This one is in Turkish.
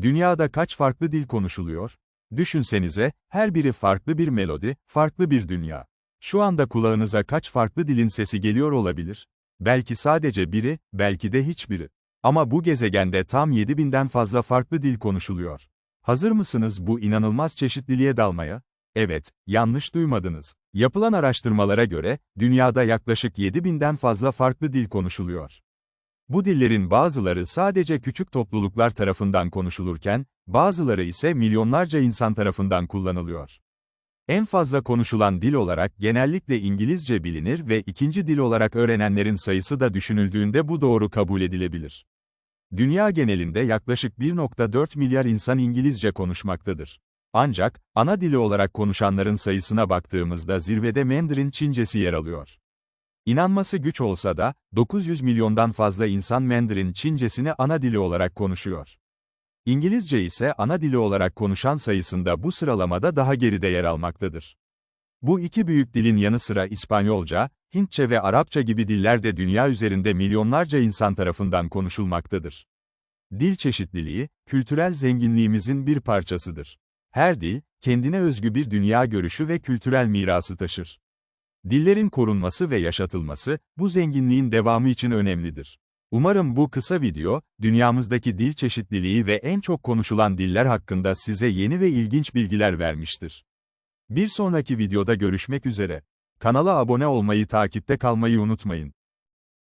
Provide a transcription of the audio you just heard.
Dünyada kaç farklı dil konuşuluyor? Düşünsenize, her biri farklı bir melodi, farklı bir dünya. Şu anda kulağınıza kaç farklı dilin sesi geliyor olabilir? Belki sadece biri, belki de hiçbiri. Ama bu gezegende tam 7000'den fazla farklı dil konuşuluyor. Hazır mısınız bu inanılmaz çeşitliliğe dalmaya? Evet, yanlış duymadınız. Yapılan araştırmalara göre, dünyada yaklaşık 7000'den fazla farklı dil konuşuluyor. Bu dillerin bazıları sadece küçük topluluklar tarafından konuşulurken, bazıları ise milyonlarca insan tarafından kullanılıyor. En fazla konuşulan dil olarak genellikle İngilizce bilinir ve ikinci dil olarak öğrenenlerin sayısı da düşünüldüğünde bu doğru kabul edilebilir. Dünya genelinde yaklaşık 1.4 milyar insan İngilizce konuşmaktadır. Ancak, ana dili olarak konuşanların sayısına baktığımızda zirvede Mandarin Çincesi yer alıyor. İnanması güç olsa da, 900 milyondan fazla insan Mandarin Çincesini ana dili olarak konuşuyor. İngilizce ise ana dili olarak konuşan sayısında bu sıralamada daha geride yer almaktadır. Bu iki büyük dilin yanı sıra İspanyolca, Hintçe ve Arapça gibi diller de dünya üzerinde milyonlarca insan tarafından konuşulmaktadır. Dil çeşitliliği, kültürel zenginliğimizin bir parçasıdır. Her dil, kendine özgü bir dünya görüşü ve kültürel mirası taşır. Dillerin korunması ve yaşatılması, bu zenginliğin devamı için önemlidir. Umarım bu kısa video, dünyamızdaki dil çeşitliliği ve en çok konuşulan diller hakkında size yeni ve ilginç bilgiler vermiştir. Bir sonraki videoda görüşmek üzere. Kanala abone olmayı takipte kalmayı unutmayın.